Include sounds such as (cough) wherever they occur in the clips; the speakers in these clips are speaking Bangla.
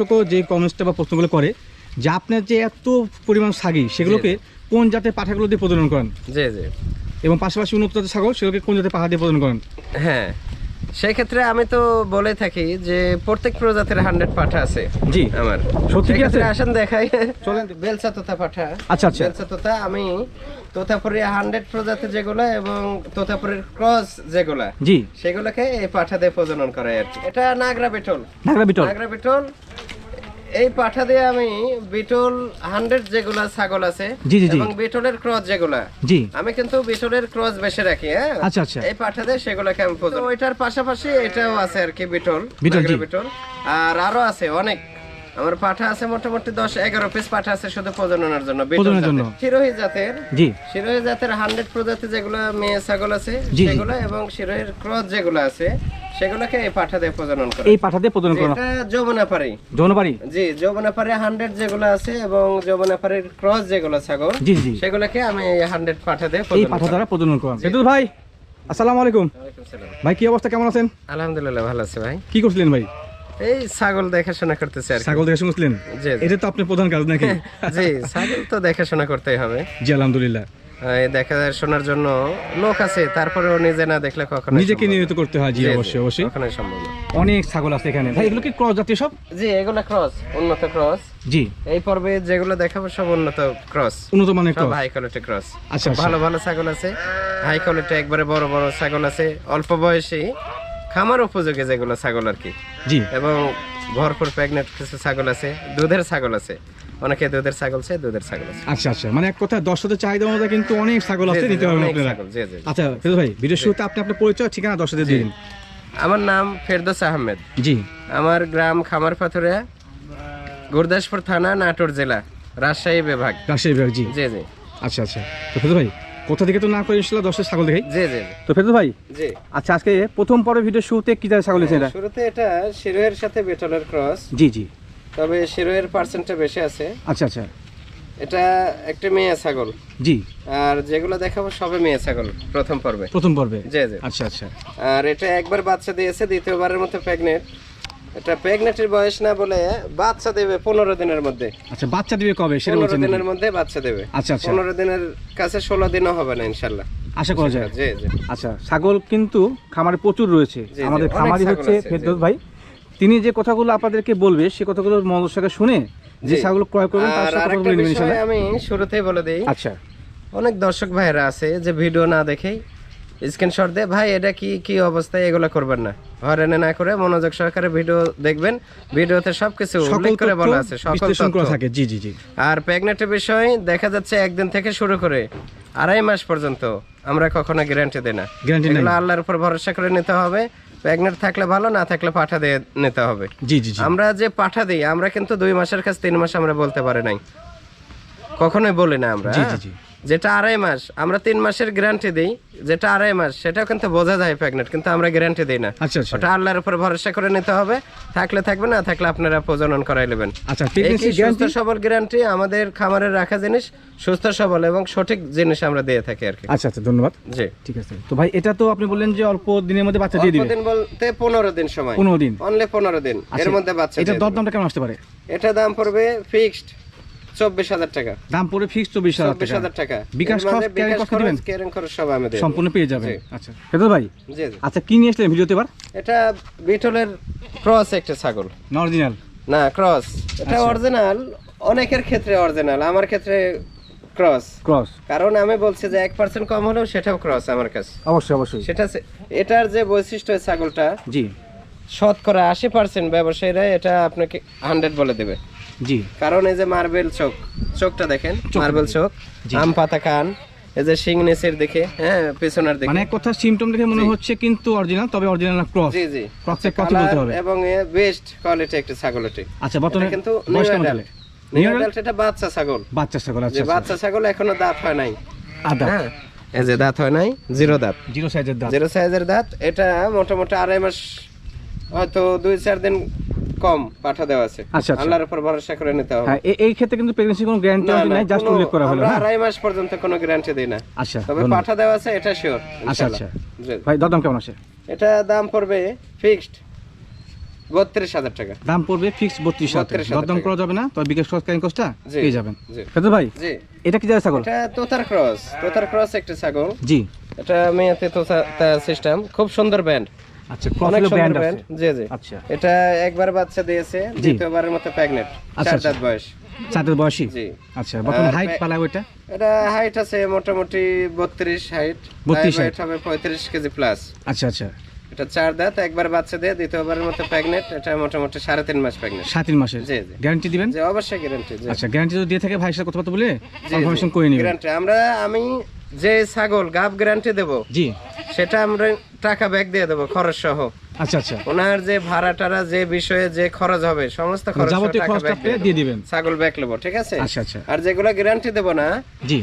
দর্শকও যে কমেন্টসটা বা প্রশ্নগুলো করে যে আপনার যে এত পরিমাণ সাগি সেগুলোকে কোন জাতের পাঠাগুলো দিয়ে প্রজনন করেন? জি জি। এবং পাশাপাশি উন্নত জাতের ছাগল সেগুলোকে কোন জাতের পাঠা দিয়ে প্রজনন করেন? হ্যাঁ। সেই ক্ষেত্রে আমি তো বলে থাকি যে প্রত্যেক প্রজাতির হান্ড্রেড পাঠা আছে জি। আমার। সত্যি কি আছে? আসেন দেখাই। চলেন। বেলসা তোতা পাঠা। আচ্ছা, আচ্ছা। বেলসা তোতা আমি তোতাপুরি হান্ড্রেড প্রজাতি যেগুলো এবং তোতাপুরের ক্রস যেগুলা জি। সেগুলোকে এই পাঠা দিয়ে প্রজনন করে আর কি। এটা নাগরা বিটল। নাগরা বিটল। নাগরা বিটল এই পাঠা দিয়ে আমি বিটল হান্ড্রেড যেগুলা ছাগল আছে জি, জি, জি। এবং বিটলের ক্রস যেগুলা জি আমি কিন্তু বিটলের ক্রস বেশি রাখি হ্যাঁ আচ্ছা, আচ্ছা। এই পাঠা দিয়ে সেগুলোকে আমি প্রজনন ওইটার পাশাপাশি এটাও আছে আর কি বিটল বিটল, বিটল আর আরও আছে অনেক আমার পাঠা আছে মোটামুটি দশ এগারো পিস পাঠা আছে শুধু প্রজননের জন্য প্রজননের জাতের। শিরোহী জাতের জি শিরোহী জাতের হান্ড্রেড প্রজাতি যেগুলো মেয়ে ছাগল আছে। সেগুলো এবং শিরোহীর ক্রস যেগুলো আছে সেগুলোকে এই পাঠা দিয়ে প্রজনন করে। এই পাঠা দিয়ে প্রজনন এটা জি যমুনাপাড়ি হান্ড্রেড যেগুলো আছে এবং ক্রস যেগুলো ছাগল জি জি। সেগুলোকে আমি হান্ড্রেড পাঠা দিয়ে এই পাঠা দ্বারা প্রজনন ভাই আসসালামু আলাইকুম। ভাই কি অবস্থা? কেমন আছেন? আলহামদুলিল্লাহ ভালো আছে ভাই। কি করছিলেন ভাই? এই ছাগল দেখাশোনা করতেছে আর ছাগল দেখে শুনছিলেন জি জি। এটা তো আপনার প্রধান কাজ নাকি? (laughs) জি ছাগল তো দেখাশোনা করতেই হবে। জি আলহামদুলিল্লাহ। এই দেখাশোনার জন্য লোক আছে তারপরেও নিজে না দেখলে কখনো নিজেকে নিয়মিত করতে হয় জি অবশ্যই অবশ্যই। সম্ভব অনেক ছাগল আছে এখানে। ভাই এগুলো কি ক্রস জাতীয় সব? জি এগুলা ক্রস উন্নত ক্রস। জি। এই পর্বে যেগুলো দেখাবো সব উন্নত ক্রস। উন্নত মানের ক্রস? High quality cross. আচ্ছা, আচ্ছা। ভালো ভালো ছাগল আছে। হাই কোয়ালিটি একবারে বড় বড় ছাগল আছে। অল্প বয়সী খামার উপযোগী যেগুলো ছাগল আর কি। জি। এবং ভরপুর প্রেগনেন্ট কিছু ছাগল আছে দুধের ছাগল আছে। অনেকে দুধের ছাগল আছে দুধের ছাগল আছে। আচ্ছা আচ্ছা। মানে এক কথা দর্শকদের চাহিদা অনুযায়ী কিন্তু অনেক ছাগল আছে আপনারা। জি, জি। আচ্ছা ফেরদৌস ভাই ভিডিও শুরুতে আপনি আপনার পরিচয় ঠিকানা দর্শকদের দিন। আমার নাম ফেরদৌস আহমেদ। জি। আমার গ্রাম খামার পাথরে গুরদাসপুর থানা নাটোর জেলা রাজশাহী বিভাগ। রাজশাহী বিভাগ জি। জি জি। আচ্ছা আচ্ছা। তো ফেরদৌস ভাই কোথা থেকে তো না করে ইনশাল্লাহ দর্শক ছাগল দেখাই? জি জি তো ফেরদৌস ভাই জি। আচ্ছা আজকে প্রথম পরে ভিডিও শুরুতে কি জাতের ছাগল এসে এটা শুরুতে এটা শিরোহের সাথে বেটলের ক্রস। জি জি। তবে শিরোহের পার্সেন্টটা বেশি আছে। আচ্ছা আচ্ছা। এটা একটা মেয়ে ছাগল। জি। আর যেগুলো দেখাবো সবে মেয়ে ছাগল প্রথম পর্বে। প্রথম পর্বে? জি জি। আচ্ছা আচ্ছা। আর এটা একবার বাচ্চা দিয়েছে দ্বিতীয়বারের মতো প্রেগনেন্ট এটা প্রেগনেন্টের বয়স না বলে বাচ্চা দেবে পনেরো দিনের মধ্যে। আচ্ছা বাচ্চা দিবে কবে সেটা পনেরো দিনের মধ্যে বাচ্চা দেবে। আচ্ছা আচ্ছা। পনেরো দিনের কাছে ষোলো দিনও হবে না ইনশাল্লাহ আশা করা যায়। জি জি। আচ্ছা ছাগল কিন্তু খামারে প্রচুর রয়েছে। আমাদের খামারি হচ্ছে ফেরদৌস ভাই। তিনি যে কথাগুলো আপনাদেরকে বলবে সে কথাগুলো মনোযোগ সহকারে শুনে যে। ছাগল ক্রয় করবেন তার সাথে কথা বলে নেবেন ইনশাআল্লাহ। আমি শুরুতেই বলে দিই। আচ্ছা। অনেক দর্শক ভাইয়েরা আছে যে ভিডিও না দেখেই স্ক্রিনশট দিয়ে ভাই এটা কি কি অবস্থায় এগুলো করবেন না? হয়রানি না করে মনোযোগ সহকারে ভিডিও দেখবেন। ভিডিওতে সবকিছু উল্লেখ করে বলা আছে সকল থাকে। জি জি জি। আর প্রেগনেন্টের বিষয় দেখা যাচ্ছে একদিন থেকে শুরু করে আড়াই মাস পর্যন্ত। আমরা কখনো গ্যারান্টি দিই না। গ্যারান্টি আল্লাহর উপর ভরসা করে নিতে হবে। প্রেগনেন্ট থাকলে ভালো না থাকলে পাঠা দিয়ে নিতে হবে জি জি আমরা যে পাঠা দিই আমরা কিন্তু দুই মাসের কাছে তিন মাস আমরা বলতে পারি নাই কখনোই বলি না আমরা? জি, জি। যেটা আড়াই মাস আমরা তিন মাসের গ্যারান্টি দিই যেটা আড়াই মাস সেটাও কিন্তু বোঝা যায় প্রেগনেন্ট কিন্তু আমরা গ্যারান্টি দিই না। আচ্ছা আচ্ছা। ওটা আল্লাহর উপর ভরসা করে নিতে হবে থাকলে থাকবে না থাকলে আপনারা প্রজনন করাই নেবেন। আচ্ছা সুস্থ সবল গ্যারান্টি আমাদের খামারের রাখা জিনিস সুস্থ সবল এবং সঠিক জিনিস আমরা দিয়ে থাকি আর কি। আচ্ছা আচ্ছা ধন্যবাদ। জি। ঠিক আছে। তো ভাই এটা তো আপনি বললেন যে অল্প দিনের মধ্যে বাচ্চা দিয়ে অল্প দিবে। দিন বলতে পনেরো দিন সময়। পনেরো দিন। অনলি পনেরো দিন। এর মধ্যে বাচ্চা এটা দর দামটা কেমন আসতে পারে? এটা দাম পড়বে ফিক্সড চব্বিশ হাজার টাকা। দাম পড়ে ফিক্স চব্বিশ হাজার টাকা। বিকাশ খরচ, ক্যারিং বিকাশ খরচ দিবেন? খরচ, ক্যারিং খরচ সব আমি সম্পূর্ণ পেয়ে যাবেন। আচ্ছা। ভাই আচ্ছা কি নিয়ে আসলেন ভিডিওতে এবার? এটা বিটলের ক্রস একটা ছাগল। অরিজিনাল না ক্রস। এটা আচ্ছা। অরিজিনাল অনেকের ক্ষেত্রে অরিজিনাল আমার ক্ষেত্রে ক্রস। ক্রস। কারণ আমি বলছি যে এক পার্সেন্ট কম হলেও সেটাও ক্রস আমার কাছে। অবশ্যই অবশ্যই। সেটা এটার যে বৈশিষ্ট্য ছাগলটা জি। শতকরা আশি পার্সেন্ট ব্যবসায়ীরা এটা আপনাকে হান্ড্রেড বলে দেবে। জি। কারণ এই যে মার্বেল চোখ চোখটা দেখেন মার্বেল চোখ আম পাতা কান এই যে শিং দিকে হ্যাঁ পেছনের দিকে। মানে কথা দেখে মনে হচ্ছে কিন্তু অরিজিনাল তবে অরিজিনাল না ক্রস জি জি। ক্রসের কথা বলতে হবে। এবং বেস্ট কোয়ালিটি একটা ছাগল এটি। আচ্ছা বর্তমানে কিন্তু নিউ অ্যাডাল্ট এটা বাচ্চা ছাগল। বাচ্চা ছাগল আচ্ছা বাচ্চা ছাগল এখনও দাঁত হয় নাই। আদা হ্যাঁ এই যে দাঁত হয় নাই জিরো দাঁত। জিরো সাইজের দাঁত। জিরো সাইজের দাঁত এটা মোটামুটি আড়াই মাস হয়তো দুই চার দিন কম পাঠা দেওয়া আছে। আচ্ছা, আচ্ছা। আল্লাহর উপর ভরসা করে নিতে হবে। হ্যাঁ এই ক্ষেত্রে কিন্তু প্রেগন্যান্সি কোনো গ্যারান্টি নাই জাস্ট উল্লেখ করা হলো হ্যাঁ? আড়াই মাস পর্যন্ত কোনো গ্যারান্টি দিই না। আচ্ছা তবে পাঠা দেওয়া আছে এটা শিওর আচ্ছা আচ্ছা। ভাই দরদাম কেমন আছে? এটা দাম পড়বে ফিক্সড বত্রিশ হাজার টাকা। দাম পড়বে ফিক্স বত্রিশ হাজার 32,000 করা যাবে না তবে বিকাশ খরচ ক্যারিং কস্টটা পেয়ে যাবেন। জি। ভাই জি। এটা কি যায় ছাগল? এটা তোতার ক্রস। তোতার ক্রস একটা ছাগল। জি। এটা মেয়াতে তোতা সিস্টেম খুব সুন্দর ব্যান্ড আচ্ছা অনেক ক্রসের সুন্দর ব্যান্ড ব্যান্ড আছে। জি জি। আচ্ছা। এটা একবার বাচ্চা দিয়েছে দ্বিতীয়বারের মতো প্রেগনেন্ট আচ্ছা, চার আচ্ছা। দাঁত বয়স চাঁদের বয়সী? জি। আচ্ছা বর্তমানে হাইট পালা ওইটা? এটা হাইট আছে মোটামুটি বত্রিশ হাইট 32 হাইট হবে পঁয়ত্রিশ কেজি প্লাস আচ্ছা আচ্ছা। এটা চার দাঁত একবার বাচ্চা দিয়ে দ্বিতীয়বারের মতো প্রেগনেন্ট এটা মোটামুটি সাড়ে তিন মাস প্রেগনেন্ট তিন মাসের? জি, জি। গ্যারান্টি দিবেন? অবশ্যই গ্যারান্টি আচ্ছা গ্যারান্টি যদি দিয়ে থাকে সাথে কথা বলে কনফার্মেশন করে নেবেন। গ্যারান্টি আমরা আমি যে ছাগল গাব গ্যারান্টি দেব জি। সেটা আমরা টাকা ব্যাক দিয়ে দেবো খরচ সহ। আচ্ছা আচ্ছা। ওনার যে ভাড়া টাড়া যে বিষয়ে যে খরচ হবে সমস্ত খরচ যাবতীয় টাকা খরচটা দিয়ে দিবেন। ছাগল ব্যাক নেব ঠিক আছে? আচ্ছা আচ্ছা। আর যেগুলো গ্যারান্টি দেবো না জি।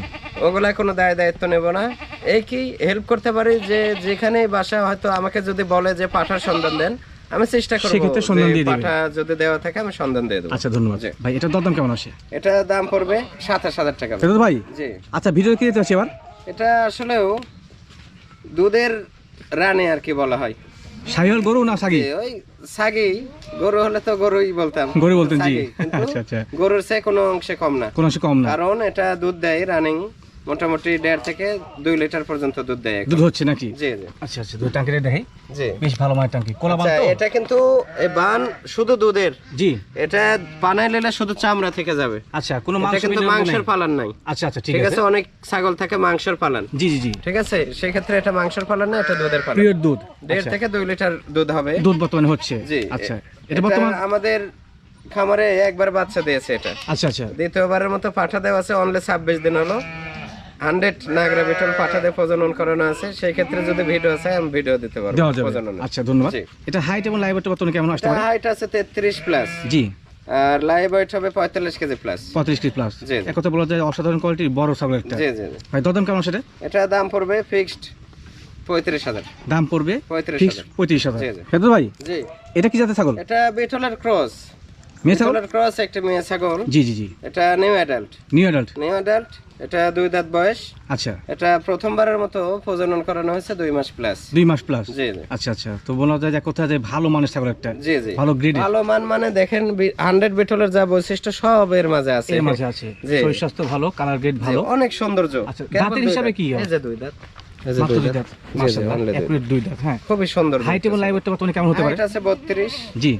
ওগুলা কোনো দায় দায়িত্ব নেব না। এই কি হেল্প করতে পারি যে যেখানে বাসা হয়তো আমাকে যদি বলে যে পাঠার সন্ধান দেন আমি চেষ্টা করব সেক্ষেত্রে সন্ধান দিয়ে দিবেন। পাঠা যদি দেওয়া থাকে আমি সন্ধান দিয়ে দেবো। আচ্ছা ধন্যবাদ। জি। ভাই এটার দরদাম কেমন আসে? এটা দাম পড়বে সাতাশ হাজার টাকা। ভাই? জি। আচ্ছা ভিডিও কি দিতে আছে এবার? এটা আসলেও দুধের রানে আর কি বলা হয়। সাহিওয়াল গরু না সাগি? ওই সাগি গরু হলে তো গরুই বলতাম। গরু বলতেন, জি। আচ্ছা, আচ্ছা। গরুর চেয়ে কোনো অংশে কম না। কোনো অংশে কম না। কারণ এটা দুধ দেয় রানিং মোটামুটি দেড় থেকে দুই লিটার পর্যন্ত দুধ দেয় দুধ হচ্ছে নাকি? জি জি। আচ্ছা আচ্ছা দুই ট্যাঙ্কি জি। বেশ ভালো মানের ট্যাঙ্কি কোলা বান আচ্ছা তো? এটা কিন্তু এই বান শুধু দুধের। জি। এটা পানায় নিলে শুধু চামড়া থেকে যাবে। আচ্ছা কোনো মাংস কিন্তু মাংসের? পালন নাই। আচ্ছা আচ্ছা ঠিক ঠিক আছে। অনেক ছাগল থাকে মাংসের পালন। জি জি জি। ঠিক আছে সেক্ষেত্রে এটা মাংসের পালন না এটা দুধের পালন। পিওর দুধ। দেড় আচ্ছা। থেকে দুই লিটার দুধ হবে। দুধ বর্তমানে হচ্ছে। জি। আচ্ছা এটা বর্তমান আমাদের খামারে একবার বাচ্চা দিয়েছে এটা। আচ্ছা আচ্ছা। দ্বিতীয়বারের মতো পাঠা দেওয়া আছে অনলি ছাব্বিশ দিন হলো। হান্ড্রেড নাগরা বিটল পাঠা দিয়ে প্রজনন করানো আছে সেই ক্ষেত্রে যদি ভিডিও আছে আমি ভিডিও দিতে পারব আচ্ছা ধন্যবাদ। এটা হাইট এবং লাইভ বর্তমানে কেমন আসতে পারে? হাইট আছে তেত্রিশ প্লাস জি। আর লাইভ ওয়েট হবে পঁয়তাল্লিশ কেজি প্লাস পঁয়ত্রিশ কেজি প্লাস। এক কথা বলা যায় অসাধারণ কোয়ালিটির বড় ছাগল একটা। জি জি ভাই দরদাম কেমন সেটা এটা? দাম পড়বে ফিক্সড পঁয়ত্রিশ হাজার। দাম পড়বে পঁয়ত্রিশ পঁয়ত্রিশ হাজার। ভাই জি। এটা কি জাতের ছাগল? এটা বিটলের ক্রস মেয়ে ক্রস একটা মেয়ে ছাগল। জি জি জি। এটা new adult new adult new adult এটা দুই দাঁত বয়স। আচ্ছা। এটা প্রথমবারের মতো প্রজনন করানো হয়েছে দুই মাস প্লাস দুই মাস প্লাস জি আচ্ছা আচ্ছা। তো বলা যায় যে কোথায় যে ভালো মানের ছাগল একটা। জি জি। ভালো গ্রেডের ভালো মান মানে দেখেন হান্ড্রেড বিটলের যা বৈশিষ্ট্য সব এর মাঝে আছে। এর মাঝে আছে। শরীর স্বাস্থ্য ভালো কালার গ্রেড ভালো। অনেক সৌন্দর্য। আচ্ছা, দাঁতের হিসাবে কি হয়? এই যে দুই দাঁত। খুবই সুন্দর হাইট এবং লাইভ কেমন হতে পারে? হাইট আছে বত্রিশ। জি।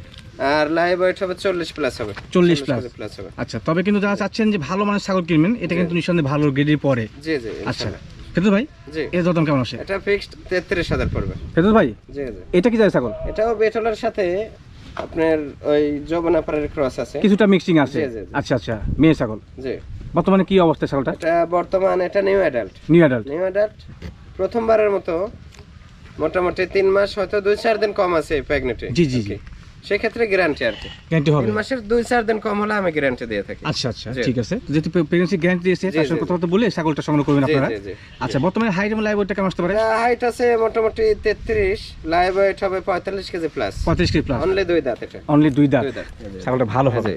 আর লাইভ ওয়েট হবে চল্লিশ প্লাস হবে। 40 plus। প্লাস হবে। আচ্ছা তবে কিন্তু যারা চাচ্ছেন যে ভালো মানের ছাগল কিনবেন এটা কিন্তু নিঃসন্দেহে ভালো গ্রেডের পরে জি জি আচ্ছা। ভাই জি। এর দরদাম কেমন আসে? এটা ফিক্সড তেত্রিশ হাজার পড়বে। ফেরদৌস ভাই জি জি। এটা কি যায় ছাগল? এটাও বেটলের সাথে আপনার ওই ক্রস আছে। কিছুটা মিক্সিং আছে। আচ্ছা আচ্ছা মেয়ে ছাগল। জি। বর্তমানে কি অবস্থা ছাগলটা এটা বর্তমান এটা new adult new adult new adult প্রথমবারের মতো মোটামুটি তিন মাস হয়তো দুই চার দিন কম আছে প্রেগনেন্টে জি, জি, জি। সেক্ষেত্রে গ্যারান্টি আর কি। গ্যারান্টি হবে। তিন মাসের দুই চার দিন কম হলে আমি গ্যারান্টি দিয়ে থাকি। আচ্ছা আচ্ছা ঠিক আছে। যেহেতু প্রেগনেন্সি গ্যারান্টি দিয়েছে তার কথা বলে ছাগলটা সংগ্রহ করবেন আপনারা। আচ্ছা বর্তমানে হাইট এবং লাইভ ওয়েটটা কেমন আসতে পারে? হাইট আছে মোটামুটি তেত্রিশ লাইভ ওয়েট হবে পঁয়তাল্লিশ কেজি প্লাস পঁয়ত্রিশ কেজি প্লাস অনলি দুই দাঁত এটা। অনলি দুই দাঁত। ছাগলটা ভালো হবে।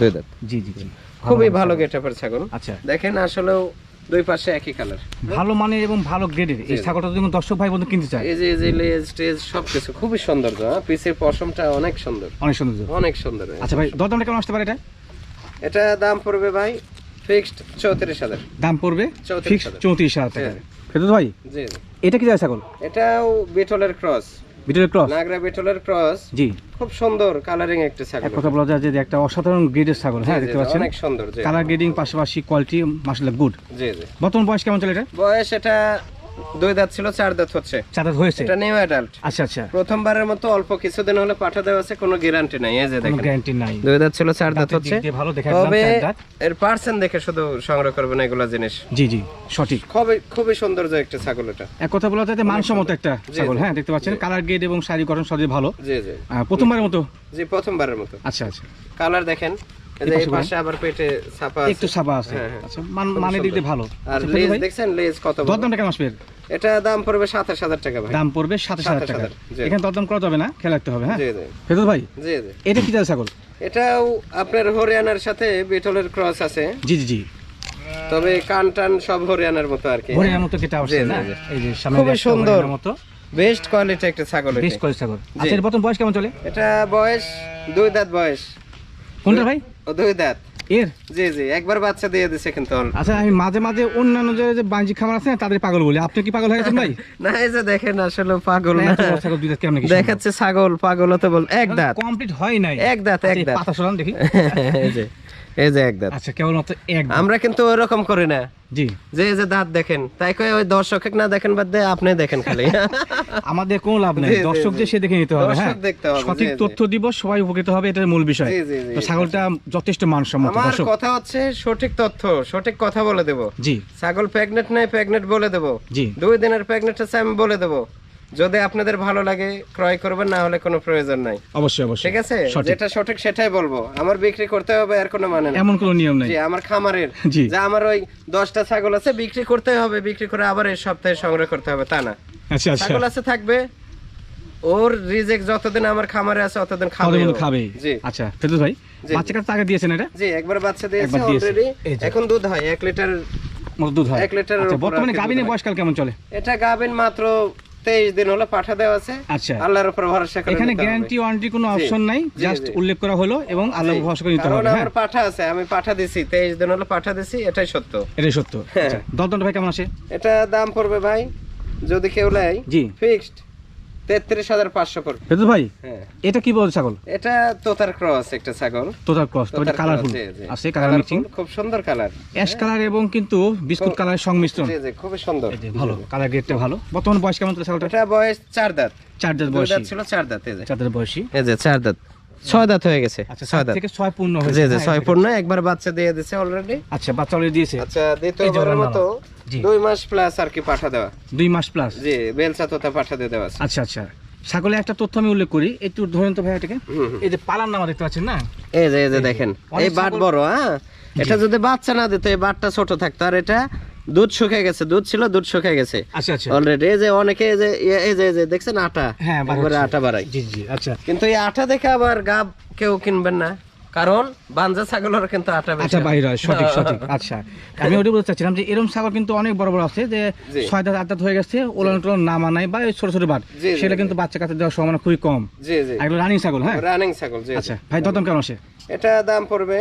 দুই দাঁত। জি জি জি। খুবই ভালো গেটআপের ছাগল। আচ্ছা। দেখেন আসলেও দুই পাশে একই কালার ভালো মানের এবং ভালো গ্রেডের এই ছাগলটা যদি দর্শক ভাই বন্ধু কিনতে চায়। এই যে এই যে লেজ টেজ সবকিছু খুবই সৌন্দর্য হ্যাঁ? পিসের পশমটা অনেক সুন্দর। অনেক সুন্দর। অনেক সুন্দর আচ্ছা ভাই দরদামটা কেমন আসতে পারে এটা? এটা দাম পড়বে ভাই ফিক্সড চৌত্রিশ হাজার। দাম পড়বে 34,000 চৌত্রিশ হাজার টাকা। হ্যাঁ। ভাই জি। জি। এটা কি যায় ছাগল? এটাও বিটলের ক্রস ভিতরে ক্রস নাগরা বিটলের ক্রস জি। খুব সুন্দর কালারিং একটা ছাগল। কথা বলা যায় যে একটা অসাধারণ গ্রেডের ছাগল হ্যাঁ দেখতে পাচ্ছেন? অনেক সুন্দর কালার গ্রেডিং পাশাপাশি কোয়ালিটি মাশাআল্লাহ গুড জি জি। বর্তমান বয়স কেমন চলে এটা? বয়স এটা দুই দাঁত ছিল চার দাঁত হচ্ছে। চাঁদাত হয়েছে? এটা নিউ অ্যাডাল্ট আচ্ছা আচ্ছা। প্রথমবারের মতো অল্প কিছুদিন হলে পাঠা দেওয়া আছে কোনো গ্যারান্টি নাই। এই যে দেখেন। গ্যারান্টি নাই। দুই দাঁত ছিল চার দাঁত হচ্ছে। ভালো দেখা তবে চার দাঁত। এর পার্সেন্ট দেখে শুধু সংগ্রহ করবেন এগুলা জিনিস। জি জি সঠিক। খুবই খুবই সৌন্দর্য একটা ছাগল এটা। এক কথা বলা যায় মানসম্মত একটা ছাগল হ্যাঁ দেখতে পাচ্ছেন। কালার গ্রেড এবং শারীরিক গঠন সবই ভালো। জি জি। প্রথমবারের মতো? জি প্রথমবারের মতো। আচ্ছা আচ্ছা। কালার দেখেন। আবার পেটে ছাপা একটু আছে আছে। হ্যাঁ, হ্যাঁ। আচ্ছা মান- ভালো। আর আচ্ছা, লেজ দেখছেন? লেজ কত দরদামটা কেমন আসবে এটা দাম পড়বে সাতাশ হাজার টাকা ভাই। দাম পড়বে সাতাশ হাজার টাকা। এখানে দরদাম করা যাবে না খেয়াল রাখতে হবে হ্যাঁ? জি জি। ফেরদৌস ভাই জি জি। এটা কি জাতের ছাগল? এটাও আপনার হরিয়ানার সাথে বিটলের ক্রস আছে। জি জি জি। তবে কান টান সব হরিয়ানার মতো আর কি। হরিয়ানার মতো কেটে আসছে জি, জি, না এই যে সামনে খুবই সুন্দর। মতো। বেস্ট কোয়ালিটি একটা ছাগল ছাগল। আচ্ছা এর বর্তমান বয়স কেমন চলে? এটা বয়স দুই দাঁত বয়স। কোনটা ভাই? ও দুই দাঁত এর? জি জি একবার বাচ্চা দিয়ে দিছে কিন্তু আচ্ছা আমি মাঝে মাঝে অন্যান্য যে বাণিজ্যিক খামার আছে না, তাদের পাগল বলি। আপনি কি পাগল হয়ে গেছেন ভাই? (laughs) না এই যে দেখেন আসলে পাগল না। ছাগল দুই দাঁত কেমন কি দেখাচ্ছে ছাগল পাগল তো বল এক দাঁত। কমপ্লিট হয় নাই। এক দাঁত এক আচ্ছা, দাঁত। পাতা দেখি। (laughs) এই যে। এই যে এক দাঁত। আচ্ছা কেবলমাত্র এক আমরা কিন্তু ওরকম করি না। জি। যে যে দাঁত দেখেন তাই কই ওই দর্শক না দেখেন বাদ দিয়ে আপনি দেখেন খালি। (laughs) আমাদের কোনো লাভ নেই। দর্শক যে সে দেখে নিতে হবে হ্যাঁ? দেখতে হবে, সঠিক। তথ্য দিব সবাই উপকৃত হবে এটার মূল বিষয়। তো ছাগলটা যথেষ্ট মানসম্মত আমার দর্শক। কথা হচ্ছে সঠিক তথ্য সঠিক কথা বলে দেব। জি। ছাগল প্রেগনেন্ট নাই প্রেগনেন্ট বলে দেব। জি। দুই দিনের প্রেগনেন্ট আছে আমি বলে দেব। যদি আপনাদের ভালো লাগে ক্রয় করবেন না হলে কোনো প্রয়োজন নাই। অবশ্যই অবশ্যই। ঠিক আছে? যেটা সঠিক সেটাই বলব। আমার বিক্রি করতে হবে আর কোনো মানে এমন কোনো নিয়ম নেই। আমার খামারের। যে আমার ওই দশটা ছাগল আছে বিক্রি করতে হবে বিক্রি করে আবার এই সপ্তাহে সংগ্রহ করতে হবে তা না। আচ্ছা আচ্ছা। ছাগল আছে থাকবে। ওর রিজেক যতদিন আমার খামারে আছে ততদিন খাবে খাবে খাবে। জি। আচ্ছা ফেরদৌস ভাই বাচ্চা কাছে আগে দিয়েছেন এটা? জি একবার বাচ্চা দিয়েছে অলরেডি এখন দুধ হয় এক লিটার মতো দুধ হয়। এক লিটারের আচ্ছা বর্তমানে আর কি গাবিনের বয়সকাল কেমন চলে? এটা গাবেন মাত্র তেইশ দিন হলো পাঠা দেওয়া আছে। আচ্ছা। আল্লাহর উপর ভরসা করে এখানে গ্যারান্টি ওয়ারেন্টি কোনো অপশন নাই জাস্ট উল্লেখ করা হলো এবং আল্লাহ জি। ভরসা করে নিতে হবে হ্যাঁ? আমার পাঠা আছে আমি পাঠা দিছি তেইশ দিন হলো পাঠা দিছি এটাই সত্য। এটাই সত্য। হ্যাঁ। আচ্ছা দরদণ্ড ভাই কেমন আছে? এটা দাম পড়বে ভাই যদি কেউ নেয় জি। ফিক্সড তেত্রিশ হাজার পাঁচশো পড়বে ফেরদৌস ভাই হ্যাঁ। এটা কি বল ছাগল? এটা তোতার ক্রস একটা ছাগল। তোতার ক্রস তো কালারফুল। কালার Colourful, মিক্সিং খুব সুন্দর কালার অ্যাশ কালার এবং কিন্তু বিস্কুট কালারের সংমিশ্রণ। জি সুন্দর। ভালো কালার গ্রেডটা ভালো। বর্তমান বয়স কেমন ছাগলটা এটা বয়স চার দাঁত। চার দাঁত বয়স। ছিল চার দাঁত চার দাঁত বয়সী। এই যে চার দাঁত। ছয় দাঁত হয়ে গেছে। আচ্ছা ছয় দাঁত। থেকে ছয় পূর্ণ হয়েছে। জি জি হ্যাঁ, ছয় পূর্ণ একবার বাচ্চা দিয়ে দিছে অলরেডি আচ্ছা বাচ্চা অলরেডি দিয়েছে? আচ্ছা দ্বিতীয়বারের মতো দুই মাস প্লাস আর কি পাঠা দেওয়া। দুই মাস প্লাস জি তোতা পাঠা দিয়ে দেওয়া আচ্ছা আচ্ছা। ছাগলের একটা তথ্য আমি উল্লেখ করি। একটু ধরেন তো ভাই এটাকে। এই যে পালার নামা দেখতে পাচ্ছেন না? এই যে এই যে দেখেন। এই বাট বড় হ্যাঁ? এটা যদি বাচ্চা না দিত এই বাটটা ছোট থাকতো। আর এটা দুধ শুকিয়ে গেছে দুধ ছিল দুধ শুকিয়ে গেছে। আচ্ছা আচ্ছা। অলরেডি এই যে অনেকে এই যে এই যে এই যে দেখছেন আটা? হ্যাঁ একবারে আটা বাড়াই জি জি আচ্ছা। কিন্তু এই আটা দেখে আবার গাব কেউ কিনবেন না। কারণ বাঞ্জা ছাগলের কিন্তু আটা বেশি আচ্ছা বাইরে হয়, সঠিক সঠিক আচ্ছা। আমি ওটা বলতে চাচ্ছিলাম যে এরকম ছাগল কিন্তু অনেক বড় বড় আছে যে ছয় দাঁত আট দাঁত হয়ে গেছে ওলান টোলান না মানায় বা ছোট ছোট বাট। সেটা কিন্তু বাচ্চা কাছে দেওয়ার সম্ভাবনা খুবই কম। জি জি। রানিং ছাগল হ্যাঁ? রানিং ছাগল জি জি। আচ্ছা ভাই কেমন আছে? এটা দাম পড়বে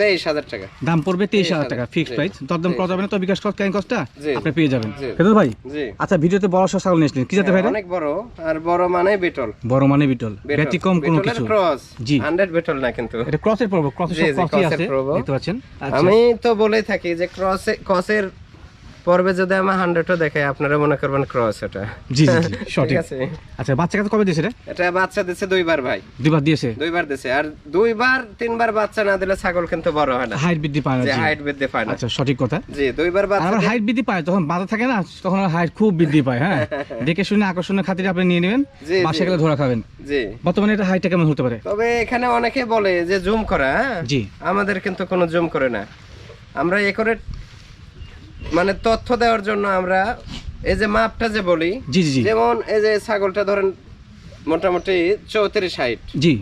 তেইশ হাজার টাকা। দাম পড়বে তেইশ হাজার টাকা ফিক্সড প্রাইস দরদাম করা যাবে না তো বিকাশ কস্ট কস্টটা? আপনি পেয়ে যাবেন। জি। ভাই? আচ্ছা ভিডিওতে বড় সড় ছাগল নিয়েছিলেন কি জাতে ভাই অনেক বড় আর বড় মানে বিটল। বড় মানে বিটল। ব্যতিক্রম কোনো কিছু? ক্রস জি। হান্ড্রেড বিটল না কিন্তু। এটা ক্রসের পর্ব ক্রসের সব ক্রসই আছে। দেখতে পাচ্ছেন? আমি তো বলেই থাকি যে ক্রসে ক্রসের পর্বে যদি আমার হান্ড্রেডও দেখাই আপনারা মনে করবেন ক্রস এটা। জি জি জি (laughs) ঠিক সঠিক। আছে? আচ্ছা বাচ্চা কাছে কবে দিয়েছে এটা? এটা বাচ্চা দিছে দুইবার ভাই। দুবার দিয়েছে? দুইবার দিছে আর দুইবার তিনবার বাচ্চা না দিলে ছাগল কিন্তু বড় হয় না। হাইট বৃদ্ধি পায় না যে জি। হাইট বৃদ্ধি পায় না। আচ্ছা সঠিক কথা। জি দুইবার আর বাচ্চা দিয়ে- হাইট বৃদ্ধি পায় যখন বাধা থাকে না তখন হাইট খুব বৃদ্ধি পায় হ্যাঁ? (laughs) দেখে শুনে আকর্ষণের খাতিরে আপনি নিয়ে নেবেন জি, জি। গেলে ধরা খাবেন। জি। বর্তমানে এটা হাইটটা কেমন হতে পারে? তবে এখানে অনেকে বলে যে জুম করা হ্যাঁ? জি। আমাদের কিন্তু কোনো জুম করে না। আমরা এ করে মানে তথ্য দেওয়ার জন্য আমরা এই যে মাপটা যে বলি জি জি জি। যেমন এই যে ছাগলটা ধরেন মোটামুটি চৌত্রিশ হাইট জি।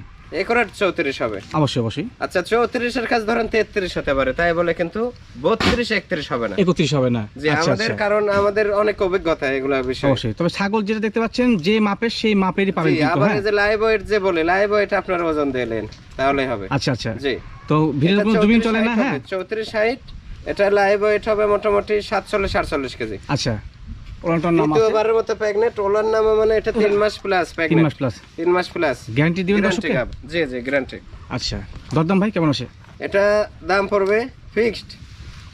চৌত্রিশ হবে। অবশ্যই অবশ্যই। আচ্ছা চৌত্রিশের কাজ ধরেন তেত্রিশ হতে পারে তাই বলে কিন্তু বত্রিশ একত্রিশ হবে না। একত্রিশ হবে না। যে আচ্ছা আমাদের আচ্ছা। কারণ আমাদের অনেক অভিজ্ঞতা এগুলো বিষয়ে। অবশ্যই। তবে ছাগল যেটা দেখতে পাচ্ছেন যে মাপের সেই মাপেরই পাবেন আবার হ্যাঁ? যে লাইভ ওয়েট যে বলে লাইভ ওয়েট আপনার ওজন দিলেন তাহলে হবে। আচ্ছা আচ্ছা। জি। তো ভিডিও কোনো চলে না হ্যাঁ? চৌত্রিশ হাইট এটা লাইভ ওয়েট হবে মোটামুটি সাতচল্লিশ আটচল্লিশ কেজি। আচ্ছা ওলানটার নাম দ্বিতীয়বারের মতো প্রেগনেন্ট ওলার নামে মানে এটা তিন মাস প্লাস তিন মাস প্লাস তিন মাস প্লাস গ্যারান্টি দিবেন দর্শককে? জি জি গ্যারান্টি আচ্ছা দরদাম ভাই কেমন আছে? এটা দাম পড়বে ফিক্সড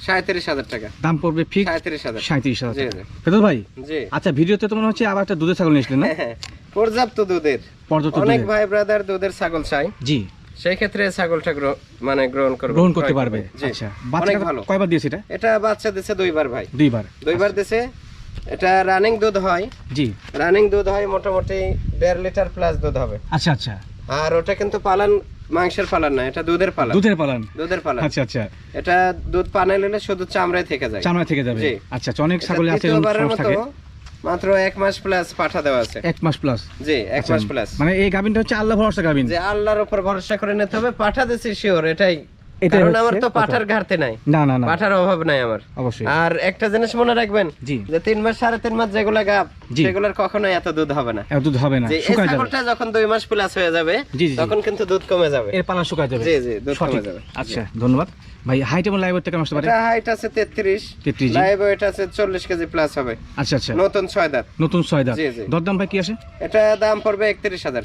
সাঁত্রিশ হাজার টাকা। দাম পড়বে ফিক্স সাঁত্রিশ হাজার। সাঁত্রিশ ভাই জি। আচ্ছা ভিডিওতে হচ্ছে আবার একটা দুধের ছাগল নিয়েছিলেন না? হ্যাঁ, পর্যাপ্ত দুধের। পর্যাপ্ত অনেক ভাই ব্রাদার দুধের ছাগল চাই। জি। সেই ক্ষেত্রে ছাগলটা মানে গ্রহণ করবে। গ্রহণ করতে পারবে? আচ্ছা। বাচ্চা ভালো। কয়বার দিয়েছে এটা? এটা বাচ্চা দিছে দুইবার ভাই। দুইবার। দুইবার দিছে। এটা রানিং দুধ হয়। জি। রানিং দুধ হয় মোটামুটি দেড় লিটার প্লাস দুধ হবে। আচ্ছা আচ্ছা। আর ওটা কিন্তু পালন মাংসের পালন না এটা দুধের পালন। দুধের পালন। দুধের পালন। আচ্ছা আচ্ছা। এটা দুধ পানে নিলে শুধু চামড়ায় থেকে যায়। চামড়া থেকে যাবে। আচ্ছা আচ্ছা, অনেক ছাগলে আছে সমস্যা থাকে। মাত্র এক মাস প্লাস পাঠা দেওয়া আছে। এক মাস প্লাস জি এক আচ্ছা, মাস প্লাস মানে এই গাবিনটা হচ্ছে আল্লাহ ভরসা গাবিন যে আল্লাহর উপর ভরসা করে নিতে হবে পাঠা দিছি শিওর এটাই। কারণ আমার তো পাঠার ঘাটতি নাই। না না না। পাঠার অভাব নাই আমার। অবশ্যই। আর একটা জিনিস মনে রাখবেন যে তিন মাস সাড়ে তিন মাস যেগুলো গাব সেগুলোর কখনো এত দুধ হবে না। এত দুধ হবে না শুকায় যাবে। যখন দুই মাস প্লাস হয়ে যাবে। তখন কিন্তু দুধ কমে যাবে। এর পালা শুকায় যাবে। জি জি দুধ কমে যাবে। আচ্ছা ধন্যবাদ। ভাই হাইট এবং লাইভ কেমন আসতে পারে? হাইট আছে তেত্রিশ। 33 লাইভ ওয়েট আছে চল্লিশ কেজি প্লাস হবে। আচ্ছা আচ্ছা। নতুন ছয় দাঁত। নতুন ছয় দাঁত। দরদাম ভাই কি আসে? এটা দাম পড়বে একত্রিশ হাজার।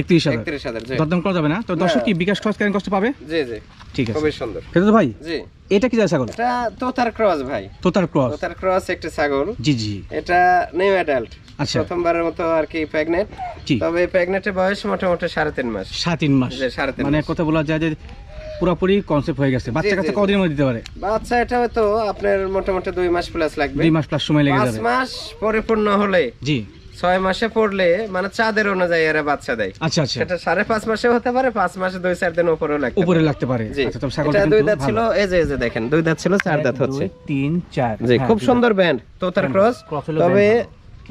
একত্রিশ হাজার। একত্রিশ হাজার দরদাম করা যাবে না? তো দর্শক কি বিকাশ খরচ কেন কষ্ট পাবে? জি জি। ঠিক আছে। খুবই সুন্দর। ফেরত ভাই জি। এটা কি ছাগল এটা তোতার ক্রস ভাই। তোতার ক্রস। তোতার ক্রস একটা ছাগল। জি জি। এটা নিউ অ্যাডাল্ট আচ্ছা। প্রথমবারের মতো আর কি প্রেগনেন্ট তবে প্রেগনেন্টের বয়স মোটামুটি সাড়ে তিন মাস। সাড়ে তিন মাস। সাড়ে তিন মানে কথা বলা যায় যে পুরোপুরি কনসেপ্ট হয়ে গেছে। বাচ্চা কাছে কদিনের মধ্যে দিতে পারে? বাচ্চা এটা হয়তো আপনার মোটামুটি দুই মাস প্লাস লাগবে। দুই মাস প্লাস সময় লেগে পাঁচ যাবে। মাস পরিপূর্ণ হলে। জি। ছয় মাসে পড়লে মানে চাঁদের অনুযায়ী এরা বাচ্চা দেয়। আচ্ছা আচ্ছা। সেটা সাড়ে পাঁচ মাসে হতে পারে পাঁচ মাসে দুই চার দিন উপরেও লাগতে উপরে লাগতে পারে। আচ্ছা এটা দুই দাঁত ছিল এই যে এই যে দেখেন দুই দাঁত ছিল চার দাঁত হচ্ছে। তিন চার। জি হ্যাঁ, খুব সুন্দর ব্যান্ড তোতার ক্রস। তবে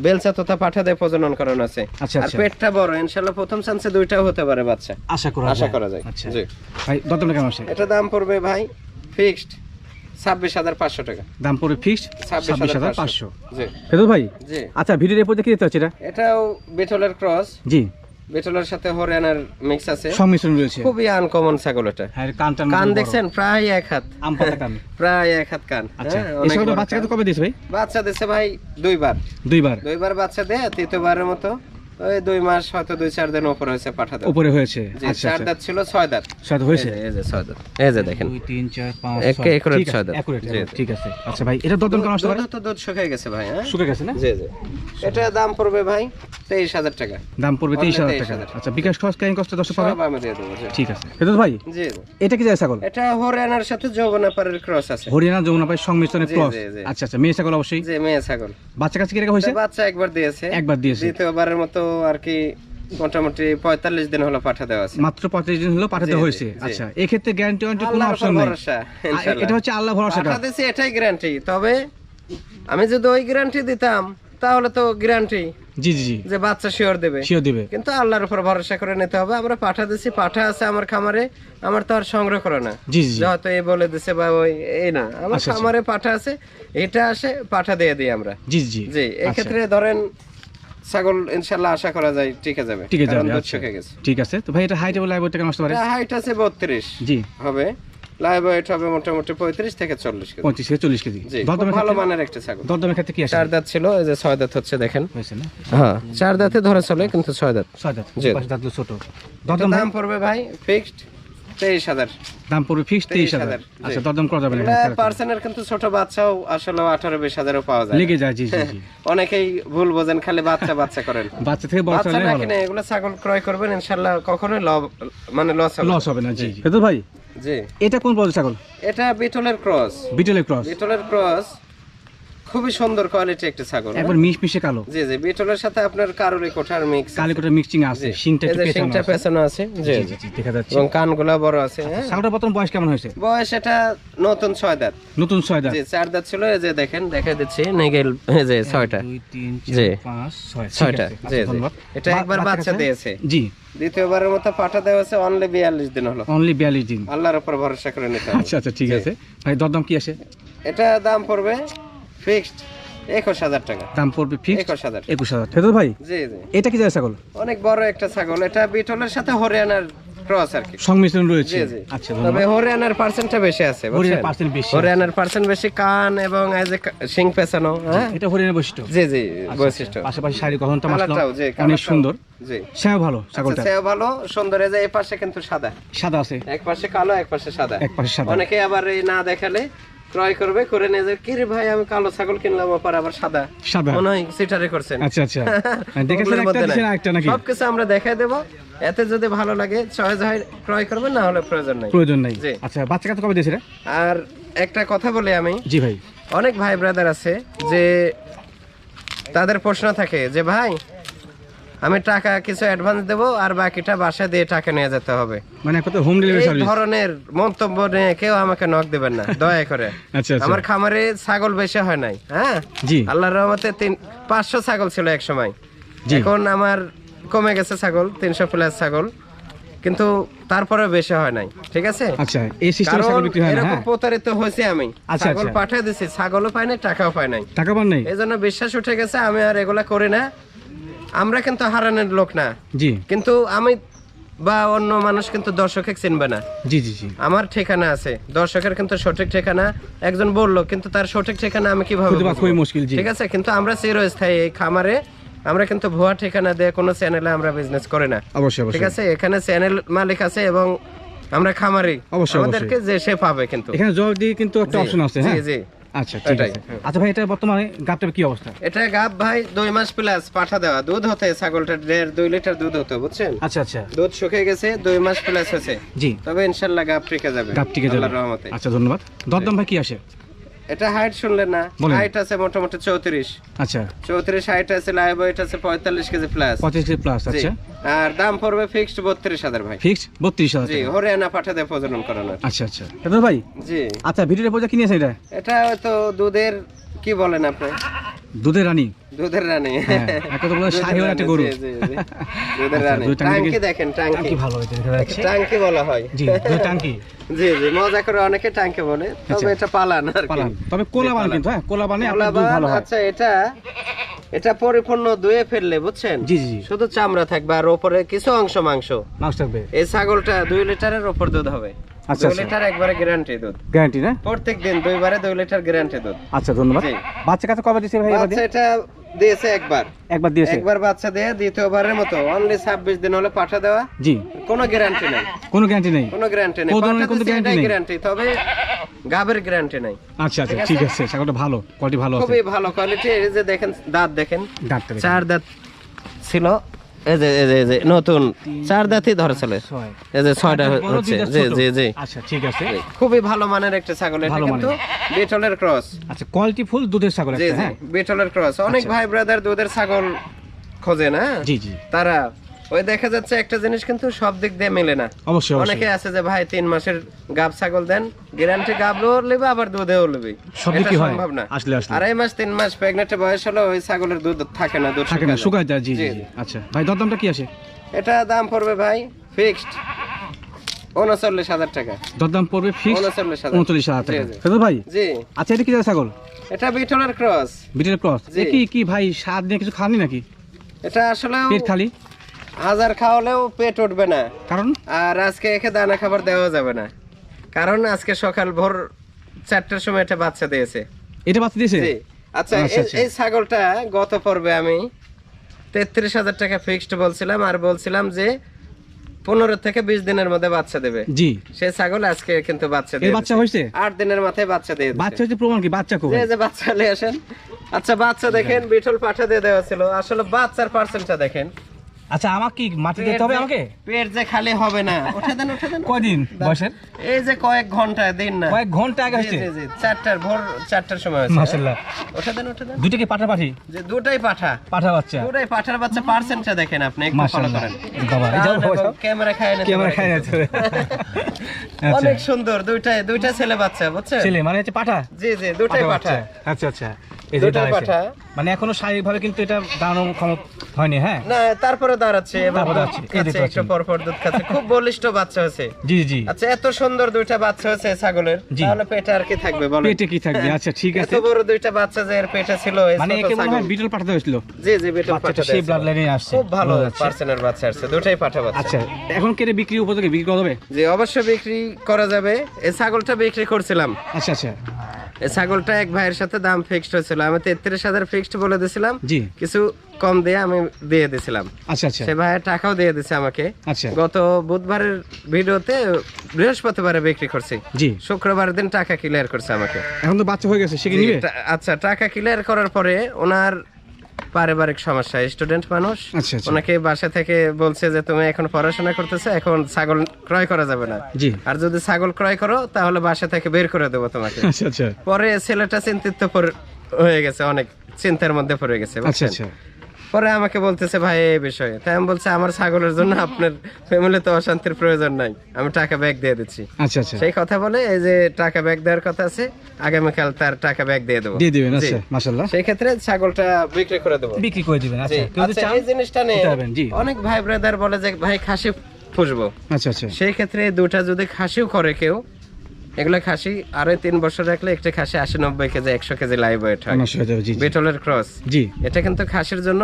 বেলচা তোতা পাঠা দিয়ে প্রজনন করানো আছে। আচ্ছা, আর আচ্ছা। পেটটা বড় ইনশাআল্লাহ প্রথম চান্সে দুইটাও হতে পারে বাচ্চা। আশা করা আশা করা যায়। আচ্ছা। জি। ভাই কেমন এটা দাম পড়বে ভাই ফিক্সড ছাব্বিশ হাজার পাঁচশো টাকা। দাম পড়ে ফিক্সড ছাব্বিশ ছাব্বিশ হাজার হাজার পাঁচশো। পাঁচশো ফেরত ভাই জি। আচ্ছা ভিডিওর এরপর দেখে দিতে হচ্ছে এটা? এটাও বেটলের ক্রস। জি। বেটলের সাথে হরিয়ানার মিক্স আছে। সংমিশ্রণ রয়েছে। খুবই আনকমন ছাগল এটা। হ্যাঁ কান কান দেখছেন? প্রায় এক হাত। কান। (laughs) প্রায় এক হাত কান। আচ্ছা হ্যাঁ, এই ছাগলটা বাচ্চা। কবে দিয়েছে ভাই? বাচ্চা দিছে ভাই দুইবার। দুইবার। দুইবার বাচ্চা দেয় তৃতীয়বারের মতো। ওই দুই মাস হয়তো দুই চার দিন উপর হয়েছে পাঠা। উপরে হয়েছে? আচ্ছা চার আচ্ছা। দাঁত ছিল ছয় দাঁত। সাথে হয়েছে? এই যে- ছয় দাঁত। এই যে দেখেন। দুই তিন চার পাঁচ একে ছয়। ছয় দাঁত। জি, জি। ঠিক আছে। আচ্ছা ভাই এটা আসতে পারে? তো দুধ শুকিয়ে গেছে ভাই হ্যাঁ? শুকে গেছে না? জি জি। এটা দাম পড়বে ভাই তেইশ হাজার টাকা। দাম পড়বে তেইশ হাজার 23,000 টাকা। আচ্ছা বিকাশ খরচ কষ্ট দশ পাবে আমি দিয়ে দেবো ঠিক আছে। ফেরত ভাই জি জি। এটা কি যায় ছাগল? এটা হরিয়ানার সাথে যৌবনাপাড়ের ক্রস আছে। হরিয়ানা যমুনা পাই সংমিশ্রণে ক্রস জি, জি। আচ্ছা আচ্ছা মেয়ে ছাগল অবশ্যই? যে মেয়ে ছাগল। বাচ্চা কাছে কীরকম হয়েছে? বাচ্চা একবার দিয়েছে। একবার দিয়েছে। দ্বিতীয়বারের মতো আর কি মোটামুটি পঁয়তাল্লিশ দিন হলো পাঠা দেওয়া আছে। মাত্র দিন হলো পাঠাতে হয়েছে? আচ্ছা এক্ষেত্রে গ্যারান্টি ওয়ারেন্টি কোনো অপশন নেই। ভরসা। এটা হচ্ছে আল্লাহ দিয়েছি এটাই গ্যারান্টি তবে আমি যদি ওই গ্যারান্টি দিতাম তাহলে তো গ্যারান্টি জি জি যে বাচ্চা শিওর দেবে। শিও দিবে। কিন্তু আল্লাহর উপর ভরসা করে নিতে হবে। আমরা পাঠা দিছি পাঠা আছে আমার খামারে আমার তো আর সংগ্রহ করে না। জি জি জি। হয়তো এই বলে দিছে বা ওই এই না। আমার আচ্ছা, আচ্ছা। খামারে পাঠা আছে এটা আসে পাঠা দিয়ে দিই আমরা। জি জি। জি আচ্ছা, এক্ষেত্রে ধরেন ছাগল ইনশাল্লাহ আশা করা যায় টিকে যাবে। ঠিক আছে কারণ দুধ আচ্ছা। গেছে। ঠিক আছে তো ভাই এটা হাইট এবং লাইভ কেমন আসতে পারে? হাইট আছে বত্রিশ। জি। হবে। লাইভ ওয়েট হবে মোটামুটি পঁয়ত্রিশ থেকে চল্লিশ কেজি। পঁয়ত্রিশ থেকে চল্লিশ কেজি। জি খুব দরদামের ভালো মানের একটা ছাগল। দরদামের ক্ষেত্রে কি আসে? চার দাঁত ছিল এই যে ছয় দাঁত হচ্ছে দেখেন। হয়েছে না? হ্যাঁ চার দাঁতে ধরে চলে কিন্তু ছয় দাঁত। ছয় দাঁত জি। পাশে দাঁতগুলো ছোট। দরদাম দাম পড়বে ভাই ফিক্সড তেইশ হাজার। দাম পড়বে ফিক্স তেইশ হাজার আচ্ছা দরদাম করা যাবে না কিন্তু ছোট বাচ্চাও আসলে আঠারো বিশ হাজারও পাওয়া যায় লেগে যায় জি জি জি। (laughs) অনেকেই ভুল বোঝেন খালি বাচ্চা বাচ্চা করেন। (laughs) বাচ্চা থেকে বড় বাচ্চা না কিনে এগুলো ছাগল ক্রয় করবেন ইনশাল্লাহ কখনোই মানে লস হবে লস হবে না জি জি। ভাই জি। এটা কোন ছাগল? এটা বিটলের ক্রস। বিটলের ক্রস। বিটলের ক্রস। খুবই সুন্দর কোয়ালিটি একটা ছাগল একবার মিশ মিশে কালো। জি জি বিটলের সাথে আপনার কারোরি কোঠার মিক্স কালিকোটা মিক্সিং আছে শিংটা একটু যে পেছানো আছে। পেছানো আছে জি। জি জি দেখা যাচ্ছে। এবং কানগুলা বড় আছে হ্যাঁ? ছাগলটার প্রথম বয়স কেমন হয়েছে? বয়স এটা নতুন ছয় দাঁত। নতুন ছয় দাঁত। জি চার দাঁত ছিল এই যে দেখেন দেখা দিচ্ছি নেগেল এই যে ছয়টা। দুই তিন জি। চার পাঁচ ছয়। ঠিক ছয়টা আছে, জি আচ্ছা, জি। এটা একবার বাচ্চা? দিয়েছে। জি। দ্বিতীয়বারের মতো পাঠা দেওয়া হচ্ছে অনলি বিয়াল্লিশ দিন হলো। অনলি বিয়াল্লিশ দিন। আল্লাহর উপর ভরসা করে নিতে হবে। আচ্ছা আচ্ছা ঠিক আছে। ভাই দরদাম কি আছে এটা দাম পড়বে ফিক্সড একুশ হাজার টাকা। দাম পড়বে ফিক্স একুশ হাজার একুশ হাজার। ভাই জি জি। এটা কি যায় ছাগল? অনেক বড় একটা ছাগল। এটা বিটলের সাথে হরিয়ানার ক্রস আর কি। সংমিশ্রণ রয়েছে। আচ্ছা তবে হরিয়ানার পার্সেন্টটা বেশি আছে হরিয়ানার পার্সেন্ট বেশি হরিয়ানার পার্সেন্ট বেশি কান এবং এই যে শিং পেছানো হ্যাঁ? এটা হরিয়ানার বৈশিষ্ট্য। জি জি আচ্ছা, বৈশিষ্ট্য। আচ্ছা। পাশাপাশি শাড়ি গঠনটা কালারটাও অনেক সুন্দর। জি। সেও ভালো ছাগলটা। আচ্ছা সেও ভালো সুন্দর। এই যে এই পাশে কিন্তু সাদা। সাদা আছে। এক পাশে কালো এক পাশে সাদা। এক পাশে সাদা। অনেকে আবার এই না দেখালে ক্রয় করবে করে নিয়ে যাবে কি রে ভাই আমি কালো ছাগল কিনলাম আবার আবার সাদা। সাদা। মনে হয় সিটারে করছেন। আচ্ছা আচ্ছা। (laughs) দেখেছেন একটা। আরেকটা নাকি? সবকিছু আমরা দেখাই দেব। এতে যদি ভালো লাগে চয়েস হয় ক্রয় করবেন না হলে প্রয়োজন নাই। প্রয়োজন নাই। আচ্ছা বাচ্চা কাছে কবে দিয়েছে আর একটা কথা বলি আমি। জি ভাই। অনেক ভাই ব্রাদার আছে যে তাদের প্রশ্ন থাকে যে ভাই আমি টাকা কিছু অ্যাডভান্স দেব আর বাকিটা বাসা দিয়ে টাকা নিয়ে যেতে হবে। মানে কত হোম ডেলিভারি সার্ভিস ধরনের মন্তব্য নিয়ে কেউ আমাকে নক দেবেন না দয়া করে। আচ্ছা আচ্ছা। আমার খামারে ছাগল বেশি হয় নাই হ্যাঁ? জি। আল্লাহর রহমতে তিন পাঁচশো ছাগল ছিল এক সময়। জি। এখন আমার কমে গেছে ছাগল তিনশো প্লাস ছাগল। কিন্তু তারপরে বেশি হয় নাই ঠিক আছে? আচ্ছা এই সিস্টেমে ছাগল বিক্রি হয় না এরকম হ্যাঁ? প্রতারিত হয়েছে আমি। আচ্ছা, ছাগল আচ্ছা। পাঠিয়ে দিছি ছাগলও পাই নাই টাকাও পাই নাই। টাকা পান নেই? এই জন্য বিশ্বাস উঠে গেছে আমি আর এগুলা করি না। আমরা কিন্তু হারানোর লোক না। জি। কিন্তু আমি বা অন্য মানুষ কিন্তু দর্শকে চিনবে না। জি জি জি। আমার ঠিকানা আছে। দর্শকের কিন্তু সঠিক ঠিকানা একজন বলল কিন্তু তার সঠিক ঠিকানা আমি কীভাবে খুবই মুশকিল, জি। ঠিক আছে কিন্তু আমরা চিরস্থায়ী এই খামারে আমরা কিন্তু ভুয়া ঠিকানা দিয়ে কোনো চ্যানেলে আমরা বিজনেস করি না। অবশ্যই ঠিক আছে এখানে চ্যানেল মালিক আছে এবং আমরা খামারি। অবশ্যই, আমাদেরকে যে সে পাবে কিন্তু। এখানে জব দিয়ে কিন্তু একটা অপশন আছে জি, হ্যাঁ? জি। আচ্ছা ঠিক আছে। আচ্ছা ভাই এটা বর্তমানে গাবটার কি অবস্থা? এটা গাব ভাই দুই মাস প্লাস পাঠা দেওয়া। দুধ হতে ছাগলটা দেড় দুই লিটার দুধ হতো বুঝছেন? আচ্ছা আচ্ছা। দুধ শুকিয়ে গেছে দুই মাস প্লাস হয়েছে। জি। তবে ইনশাল্লাহ গাব টিকে যাবে। গাব টিকে যাবে। আল্লাহর রহমতে। আচ্ছা ধন্যবাদ। দরদাম ভাই কি আসে? এটা হাইট শুনলেন না হাইট আছে মোটামুটি চৌত্রিশ। আচ্ছা। চৌত্রিশ হাইট আছে লাইভ ওয়েট আছে পঁয়তাল্লিশ কেজি প্লাস পঁচিশ প্লাস আচ্ছা। আর দাম পড়বে ফিক্সড বত্রিশ হাজার ভাই। ফিক্সড বত্রিশ হাজার জি হরিয়ানা পাঠাতে প্রজনন করানো আচ্ছা আচ্ছা। দাদা ভাই জি। আচ্ছা ভিডিওটা পর্যন্ত এটা? এটা হয়তো দুধের কি বলেন আপনি? দুধের রানী। দুধের রানী। হ্যাঁ, একটা তো বলে শাহিওয়াল একটা গরু। দুধের আচ্ছা, রানী। থেকে- দেখেন টাঙ্কি। টাঙ্কি ভালো যাচ্ছে। টাঙ্কি বলা হয়। জি দুধ টাঙ্কি। জি জি মজা করে অনেকে টাঙ্কি বলে তবে আচ্ছা। এটা পালান আর কি। তবে কোলা বান কিন্তু হ্যাঁ কোলা বানে আপনার দুধ ভালো হয়। আচ্ছা এটা এটা পরিপূর্ণ ধুয়ে ফেললে বুঝছেন? জি জি শুধু চামড়া থাকবে আর উপরে কিছু অংশ মাংস। মাংস থাকবে। এই ছাগলটা দুই লিটারের উপর দুধ হবে। আচ্ছা, আচ্ছা। লিটার একবারে গ্যারান্টি দুধ। গ্যারান্টি না? প্রত্যেক দুইবারে দুই লিটার গ্যারান্টি দুধ। আচ্ছা ধন্যবাদ। বাচ্চা কাছে কবে দিছে ভাই এবার বাচ্চা এটা দিয়েছে একবার। একবার দিয়েছে? একবার বাচ্চা দিয়ে দ্বিতীয়বারের মতো। অনলি ছাব্বিশ দিন হলে পাঠা দেওয়া। জি। কোনো গ্যারান্টি নাই। কোনো গ্যারান্টি নেই? কোনো গ্যারান্টি নেই। কোনো নেই? তবে গাবের গ্যারান্টি নাই। আচ্ছা আচ্ছা ঠিক আছে? ছাগলটা ভালো কোয়ালিটি ভালো আছে। খুবই ভালো কোয়ালিটি এই যে দেখেন। দাঁত দেখেন। চার দাঁত ছিল। এই যে এই যে এই যে নতুন চার দাঁতই ধরেছিল এই যে ছয়টা হচ্ছে জি জি জি। আচ্ছা ঠিক আছে। খুবই ভালো মানের একটা ছাগল এটা কিন্তু বিটলের ক্রস। আচ্ছা কোয়ালিটি ফুল দুধের ছাগল একটা হ্যাঁ? বিটলের ক্রস। অনেক আচ্ছা। ভাই ব্রাদার দুধের ছাগল খোঁজে না জি জি। তারা ওই দেখা যাচ্ছে একটা জিনিস কিন্তু সব দিক দিয়ে মেলে না। অবশ্যই অনেকে আছে যে ভাই তিন মাসের গাব ছাগল দেন গ্যারান্টি গাবলেও নেবে আবার দুধেও সম্ভব না। আড়াই মাস তিন মাস প্রেগনেন্টের বয়স হলে ওই ছাগলের দুধ থাকে না দুধ থাকে না শুকায় যায়। জি। আচ্ছা ভাই দরদামটা কি আছে? এটা দাম পড়বে ভাই ফিক্সড উনচল্লিশ হাজার টাকা। দরদাম পড়বে ফিক্স উনচল্লিশ হাজার। টাকা জি, জি। দাদা ভাই জি। আচ্ছা এটা কি ছাগল? এটা বিটলের ক্রস কি কি ভাই স্বাদ নিয়ে কিছু খাননি নাকি? এটা আসলে পেট খালি? হাজার খাওয়ালেও পেট উঠবে না। কারণ? আর আজকে একে দানা খাবার দেওয়া যাবে না। কারণ আজকে সকাল ভোর চারটার সময় একটা বাচ্চা দিয়েছে। এটা বাচ্চা দিয়েছে? আচ্ছা আচ্ছা, এই- আচ্ছা। ছাগলটা গত পর্বে আমি তেত্রিশ হাজার টাকা ফিক্সড বলছিলাম আর বলছিলাম যে পনেরো থেকে বিশ দিনের মধ্যে বাচ্চা দেবে। জি। সে ছাগল আজকে কিন্তু বাচ্চা দিয়ে বাচ্চা হয়েছে? আট দিনের মাথায় বাচ্চা দিয়ে বাচ্চা হচ্ছে প্রমাণ কি? বাচ্চা কো যে যে বাচ্চা নিয়ে আসেন। আচ্ছা বাচ্চা দেখেন বিঠল পাঠা দিয়ে দেওয়া ছিল। আসলে বাচ্চার পার্সেন্টটা দেখেন। আচ্ছা আমাকে কি মাটি দিতে হবে আমাকে? পেট যে খালি হবে না। উঠে দেন উঠে দেন। কয়দিন বয়সের? এই যে কয়েক ঘণ্টা দিন না। কয়েক ঘণ্টা আগে হয়েছে? জি, চারটার ভোর চারটার সময় হয়েছে। মাশাআল্লাহ। উঠে দেন উঠে দেন। দুইটা কি পাঠা পাঠি? যে দুটাই পাঠা। পাঠা বাচ্চা। দুটাই পাঠার বাচ্চা পার্সেন্টটা দেখেন আপনি একটু ফলো করেন। বাবা এই যাও ক্যামেরা খায় না ক্যামেরা খাই না (laughs) আচ্ছা। অনেক সুন্দর দুইটাই দুইটা ছেলে বাচ্চা বুঝছেন? ছেলে মানে হচ্ছে পাঠা? জি জি দুটাই পাঠা আচ্ছা আচ্ছা। এই যে দুটাই। পাঠা। মানে এখনও শারীরিকভাবে কিন্তু এটা দাঁড়ানো ক্ষমতা হয়নি হ্যাঁ? না তারপরে দাঁড়াচ্ছে একটু পর পর দুধ খাচ্ছে। খুব বলিষ্ঠ বাচ্চা হয়েছে। জি জি। আচ্ছা এত সুন্দর দুইটা বাচ্চা হয়েছে ছাগলের। তাহলে পেটে আর কি থাকবে বলো পেটে কি থাকবে? আচ্ছা ঠিক (laughs) আছে। এত বড় দুইটা বাচ্চা যে এর পেটে ছিল মানে একে মনে হয় বিটল পাঠাতে হয়েছিল। জি জি বেটল বাচ্চাটা পাঠা সেই ব্লাড লাইনে আসছে। খুব ভালো। পার্সেন্টের বাচ্চা আসছে দুটাই পাঠাবো আচ্ছা। এখন কেটে বিক্রি উপযোগী? বিক্রি করা যাবে? জি অবশ্যই বিক্রি করা যাবে। এই ছাগলটা বিক্রি করছিলাম। আচ্ছা আচ্ছা। এই ছাগলটা এক ভাইয়ের সাথে দাম ফিক্সড হয়েছিল। আমি তেত্রিশ হাজার ফিক্সড বলে দিয়েছিলাম। জি। কিছু কম দিয়ে আমি দিয়ে দিয়েছিলাম। আচ্ছা আচ্ছা। সে ভাইয়ের টাকাও দিয়ে দিছে আমাকে। আচ্ছা। গত বুধবারের ভিডিওতে বৃহস্পতিবারে বিক্রি করছি। জি। শুক্রবার দিন টাকা ক্লিয়ার করছে আমাকে। এখন তো বাচ্চা হয়ে গেছে সে কি নিবে? টা- আচ্ছা টাকা ক্লিয়ার করার পরে ওনার পারিবারিক সমস্যা স্টুডেন্ট মানুষ। আচ্ছা আচ্ছা। ওনাকে বাসা থেকে বলছে যে তুমি এখন পড়াশোনা করতেছো এখন ছাগল ক্রয় করা যাবে না। জি। আর যদি ছাগল ক্রয় করো তাহলে বাসা থেকে বের করে দেবো তোমাকে। আচ্ছা আচ্ছা। পরে ছেলেটা চিন্তিত হয়ে গেছে অনেক চিন্তার মধ্যে পড়ে গেছে আচ্ছা আচ্ছা। পরে আমাকে বলতেছে ভাই এই বিষয়ে। তাই আমি বলছি আমার ছাগলের জন্য আপনার ফ্যামিলিতে অশান্তির প্রয়োজন নাই আমি টাকা ব্যাগ দিয়ে দিচ্ছি। আচ্ছা আচ্ছা। সেই কথা বলে এই যে টাকা ব্যাগ দেওয়ার কথা আছে আগামীকাল তার টাকা ব্যাগ দিয়ে দেবো। দিয়ে দিবেন আচ্ছা মাশাআল্লাহ। সেই ক্ষেত্রে ছাগলটা বিক্রি করে দেবো। বিক্রি করে দিবেন আচ্ছা। আচ্ছা, এই জিনিসটা জি। অনেক ভাই ব্রাদার বলে যে ভাই খাসি পুষবো। আচ্ছা আচ্ছা। সেই ক্ষেত্রে দুটা যদি খাসিও করে কেউ এগুলো খাসি আরও তিন বছর রাখলে একটা খাসি আশি নব্বই কেজি একশো কেজি লাইভ ওয়েট হয়। বিটলের ক্রস জি এটা কিন্তু খাসির জন্য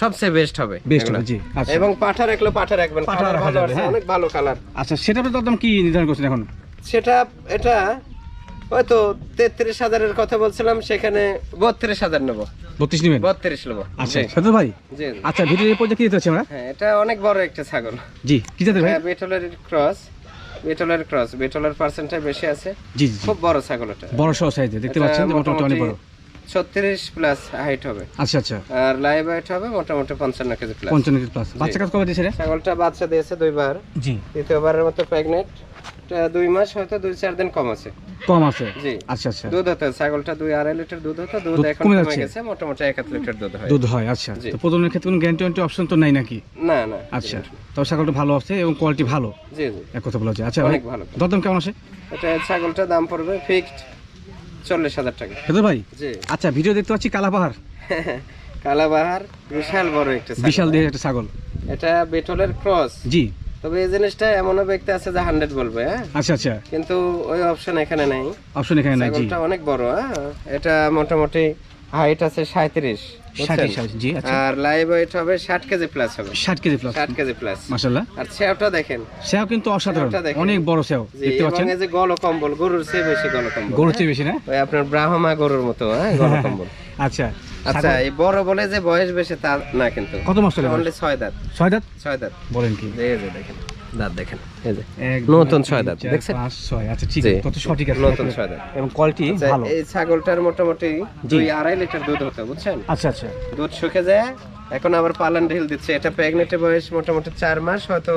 সবচেয়ে বেস্ট হবে। এগুলা। হবে, জি, আচ্ছা। এবং পাঠা রাখলে পাঠা রাখবেন। পাঠা রাখা যাবে, হ্যাঁ। অনেক ভালো কালার আচ্ছা সেটা দরদাম কি নির্ধারণ করছেন এখন? সেটা এটা হয়তো তেত্রিশ হাজারের কথা বলছিলাম সেখানে বত্রিশ হাজার নেব। বত্রিশ নেবেন? বত্রিশ নেব। আচ্ছা ভাই? আচ্ছা ভিডিও এই পর্যায়ে কি দিতে হচ্ছে আমরা? হ্যাঁ এটা অনেক বড় একটা ছাগল। জি কি জাতের ভাই? বিটলের ক্রস বিটলের ক্রস বেটলের পার্সেন্টটা বেশি আছে। জি জি। খুব বড় ছাগল এটা বড় সহ সাইজে দেখতে পাচ্ছেন মোটামুটি অনেক বড়। ছত্রিশ প্লাস হাইট হবে। আচ্ছা আচ্ছা। আর লাইভ হাইট হবে মোটামুটি পঞ্চান্ন কেজি প্লাস 55 কেজি প্লাস বাচ্চা কাজ কবে দিয়েছে রে? ছাগলটা বাচ্চা দিয়েছে দুইবার। জি। দ্বিতীয়বারের মতো প্রেগনেন্ট দুই মাস হয়তো দুই চার দিন কম আছে। কম আছে? জি। আচ্ছা আচ্ছা। দুধ হতো ছাগলটা দুই আড়াই লিটার দুধ হতো দুধ এখন কমে গেছে মোটামুটি এক লিটার দুধ হয়। দুধ হয় আচ্ছা। তো প্রজননের ক্ষেত্রে কোনো গ্যারান্টি ওয়ারেন্টি অপশন তো নাই নাকি? না না। আচ্ছা। তবে ছাগলটা ভালো আছে এবং কোয়ালিটি ভালো। জি জি। এক কথা বলা যায়। আচ্ছা অনেক ভালো। দরদাম কেমন আছে? এটা ছাগলটার দাম পড়বে ফিক্সড চল্লিশ হাজার টাকা। হেদর ভাই? জি। আচ্ছা ভিডিও দেখতে পাচ্ছি কালাপাহাড়। কালাবাহার বিশাল বড় একটা বিশাল দিয়ে একটা ছাগল। এটা বেটলের ক্রস জি। তবে এই জিনিসটা এমনও ব্যক্তি আছে যে হান্ড্রেড বলবে হ্যাঁ? আচ্ছা আচ্ছা। কিন্তু ওই অপশন এখানে নাই। অপশন এখানে নাই অনেক বড় হ্যাঁ? এটা মোটামুটি হাইট আছে সাঁত্রিশ ষাট জি আচ্ছা। আর লাইভ ওয়েট হবে ষাট কেজি প্লাস হবে। ষাট কেজি প্লাস ষাট কেজি প্লাস মাসাল্লাহ আর ছেওটা দেখেন। সেও কিন্তু অসাধারণ। অনেক বড় সেও দেখতে পাচ্ছেন? গরুর চেয়ে বেশি গলকম্বল গরুর চেয়ে বেশি না? ওই আপনার ব্রাহ্মা গরুর মতো হ্যাঁ আচ্ছা। আচ্ছা এই বড় বলে যে বয়স বেশি তা না কিন্তু। কত মাস চলে অনলি ছয় দাঁত। ছয় দাঁত? ছয় দাঁত। বলেন কি? দেখেন। দাঁত দেখেন। এই যে নতুন ছয় দাঁত, দেখছেন? ছয়। আচ্ছা ঠিক আছে তত সঠিক আছে। নতুন ছয় দাঁত। এবং কোয়ালিটি আচ্ছা, ভালো। এই ছাগলটার মোটামুটি দুই আড়াই লিটার দুধ হতো বুঝছেন? আচ্ছা আচ্ছা। দুধ শুকে যায় এখন আবার পালান ঢিল দিচ্ছে। এটা প্রেগনেন্টের বয়স মোটামুটি চার মাস হয়তো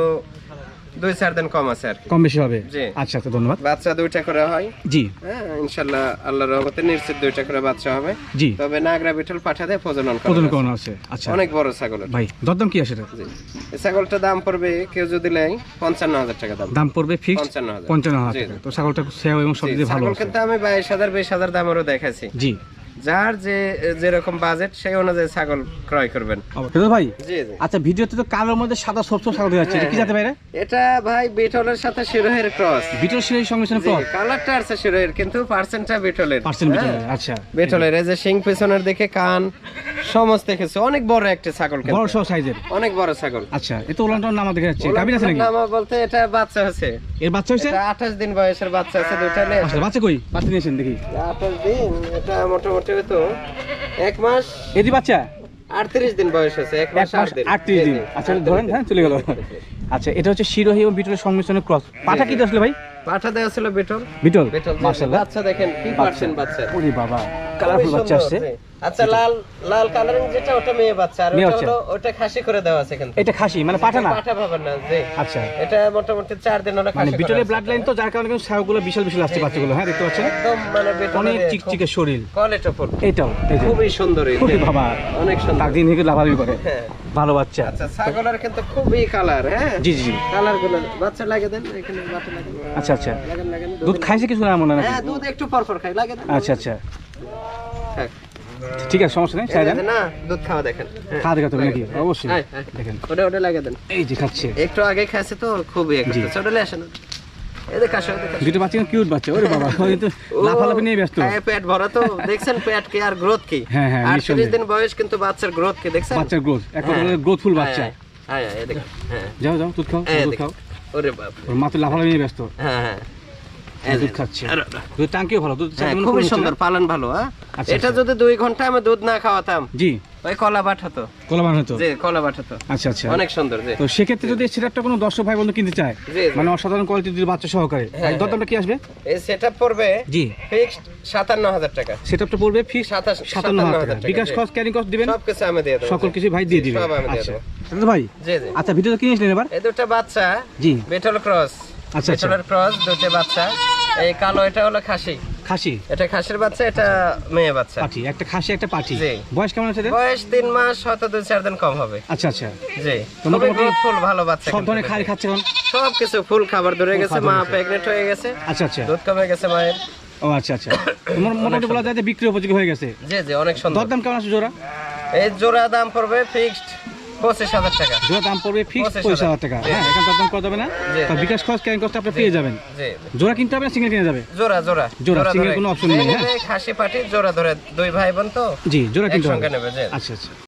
দুই চার দিন কম আছে আর কম বেশি হবে? আচ্ছা আচ্ছা ধন্যবাদ। বাচ্চা দুইটা করে হয়। জি। হ্যাঁ ইনশাল্লাহ আল্লাহর রহমতে নিশ্চিত দুইটা করে বাচ্চা হবে। জি। তবে নাগরা বিঠল পাঠা দিয়ে প্রজনন করা যায়। কোন আছে। আচ্ছা। অনেক বড় ছাগল ভাই দরদাম কি আছে এটা? এই ছাগলটার দাম পড়বে কেউ যদি নেয় পঞ্চান্ন হাজার টাকা দাম। দাম পড়বে ফিক্স পঞ্চান্ন হাজার। পঞ্চান্ন হাজার জি, টাকা। জি। তো ছাগলটা সেও এবং সব জি, ভালো ছাগল আছে। কিন্তু আমি বাইশ হাজার বিশ হাজার দামেরও দেখাইছি। জি। যার যে যেরকম বাজেট সেই অনুযায়ী ছাগল ক্রয় করবেন। ভাই? আচ্ছা ভিডিওতে তো কালোর মধ্যে সাদা সব সব ছাগল দেখা যাচ্ছে এটা কি যাতে বাইরে এটা ভাই বিটলের সাথে শিরোহের ক্রস বিটল সেই সংমিশ্রণ জি ফ্লট কালারটা আছে শিরোহের কিন্তু পার্সেন্টটা বিটলের। পার্সেন্ট বিটল হ্যাঁ, আচ্ছা। বিটলের এই যে সিং পেছনের দিকে কান সমস্ত কিছু। অনেক বড় একটা ছাগল বড় সহ সাইজের? অনেক বড় ছাগল। আচ্ছা এত ওলানটার নাম দেখা যাচ্ছে গাবিন আছে নাকি? নাম বলতে এটা বাচ্চা আছে এর বাচ্চা হয়েছে? এটা আঠাশ দিন বয়সের বাচ্চা আছে দুইটা নিয়ে আচ্ছা বাচ্চা কই? বাচ্চা নিয়েছেন দেখি। আঠাশ দিন এটা মোটামুটি হয়তো এক মাস এদি বাচ্চা? আটত্রিশ দিন বয়স আছে এক মাস মাস আট দিন। আটত্রিশ জি, দিন। আচ্ছা ধরেন। হ্যাঁ চলে গেল। আচ্ছা এটা হচ্ছে শিরোহী এবং বিটলের সংমিশ্রণের ক্রস পাঠা কি আসলে ভাই? পাঠা দেওয়া ছিল বিটল। বিটল? মাশাআল্লাহ। আচ্ছা দেখেন কি পার্সেন্ট বাচ্চা। ওরে বাবা কালারফুল বাচ্চা আসছে। আচ্ছা লাল লাল কালারিং যেটা ওটা মেয়ে বাচ্চা আর ওটা হলো ওটা খাসি করে দেওয়া আছে কিন্তু এটা খাসি মানে পাঠা না? পাঠা না জি। আচ্ছা। এটা মোটামুটি চার দিন হলো মানে বিটলের ব্লাড লাইন তো যার কারণে কিন্তু ছাগলগুলো বিশাল বিশাল আসছে বাচ্চাগুলো হ্যাঁ দেখতে পাচ্ছেন? একদম মানে বিটলের অনেক চিকচিকে শরীর। ফুল এইটাও খুবই সুন্দর এই ওরে বাবা অনেক সুন্দর। তার দিন থেকে লাভালাভি করে। হ্যাঁ। ভালো বাচ্চা। আচ্ছা ছাগলের কিন্তু খুবই কালার হ্যাঁ? জি জি কালারগুলো বাচ্চা লাগে দেন এখানে বাচ্চা লাগে আচ্ছা আচ্ছা। লাগান লাগান দুধ খাইছে কিছু না মনে হয় নাকি? হ্যাঁ দুধ একটু পর পর খাই লাগে দেন। আচ্ছা আচ্ছা। ঠিক আছে সমস্যা নেই চাই দেন। না দুধ খাওয়া দেখেন। হ্যাঁ। খাওয়া দেখাতে হবে নাকি? অবশ্যই। হ্যাঁ, হ্যাঁ। দেখেন। ওটা ওটা লাগে দেন। এই যে খাচ্ছে। একটু আগে খাইছে তো খুবই জি। একটা ছোট আসে না দেখ দেখ। দুটো বাচ্চা কিউট বাচ্চা ওরে বাবা। ওই তো লাফালাফি নিয়ে ব্যস্ত। খায়ে পেট ভরা তো। (laughs) দেখছেন পেট কি আর গ্রোথ কি? হ্যাঁ, হ্যাঁ, আটত্রিশ নিঃসন্দেহে। দিন বয়স কিন্তু বাচ্চার গ্রোথ কি দেখছেন? বাচ্চার গ্রোথ এখন হ্যাঁ। গ্রোথফুল বাচ্চা। হ্যাঁ, হ্যাঁ হ্যাঁ, দেখেন। হ্যাঁ। যাও যাও দুধ খাও দুধ খাও। ওরে ওর লাফালাফি নিয়ে ব্যস্ত। হ্যাঁ হ্যাঁ। দুধ যে, খাচ্ছে। দুধ টাঙ্কিও ভালো দুধ হ্যাঁ চাইতে খুবই সুন্দর পালন ভালো হ্যাঁ? এটা। যদি দুই ঘণ্টা আমি দুধ না খাওয়াতাম জি। ওই কলা বাট হতো। কলাবান জি কলা বাট আচ্ছা আচ্ছা। অনেক সুন্দর জি। তো সেক্ষেত্রে যদি সেটআপটা কোনো দর্শক ভাই বন্ধু কিনতে চায় জি, জি। মানে অসাধারণ কোয়ালিটির বাচ্চা সহকারে হ্যাঁ, দরদামটা কি আসবে? এই সেটআপ পড়বে জি। ফিক্সড সাতান্ন হাজার টাকা। সেটআপটা পড়বে ফিক্স সাতাশ- টাকা। টাকা, বিকাশ জি। ক্যারিং কস্ট দিবেন? সব কিছু আমি দিয়ে দেবো সকল কিছু ভাই দিয়ে দিবে সব আমি দিয়ে আচ্ছা। ভাই জি জি। আচ্ছা ভিডিওটা এবার? এই দুটো বাচ্চা জি। বেটল ক্রস আচ্ছা, আচ্ছা। ক্রস বাচ্চা। এই কালো এটা হলো খাসি। খাসি? এটা খাসির বাচ্চা এটা মেয়ে বাচ্চা। পাটি একটা খাসি একটা পাটি বয়স কেমন আছে বয়স তিন মাস হয়তো দুই চার দিন কম হবে। আচ্ছা আচ্ছা। জি। তো মোটামুটি ফুল ভালো বাচ্চা সব ধরনের খাই খাচ্ছে এখন? সব কিছু ফুল খাবার ধরে গেছে মা। প্রেগনেন্ট হয়ে গেছে। আচ্ছা আচ্ছা। দুধ কমে গেছে মায়ের। ও আচ্ছা আচ্ছা। (coughs) তো মোট- মোটামুটি বলা যায় যে বিক্রি উপযোগী হয়ে গেছে। জি জি অনেক সুন্দর। দরদাম কেমন আছে জোড়া? এই জোড়া দাম পড়বে ফিক্সড পঁচিশ হাজার টাকা। জোড়া দাম পড়বে ফিক্স পঁচিশ হাজার। টাকা। হ্যাঁ এখান তো দাম করা যাবে না? তো বিকাশ খরচ ক্যারিং আপনি পেয়ে যাবেন। জোড়া কিনতে হবে না সিঙ্গেল কিনে যাবে? জোড়া জোড়া। জোড়া, ধরে। কোনো option নেই, হ্যাঁ? খাসি পাটি জোড়া ধরে দুই ভাই বোন তো জি জোড়া কিনতে হবে। আচ্ছা আচ্ছা।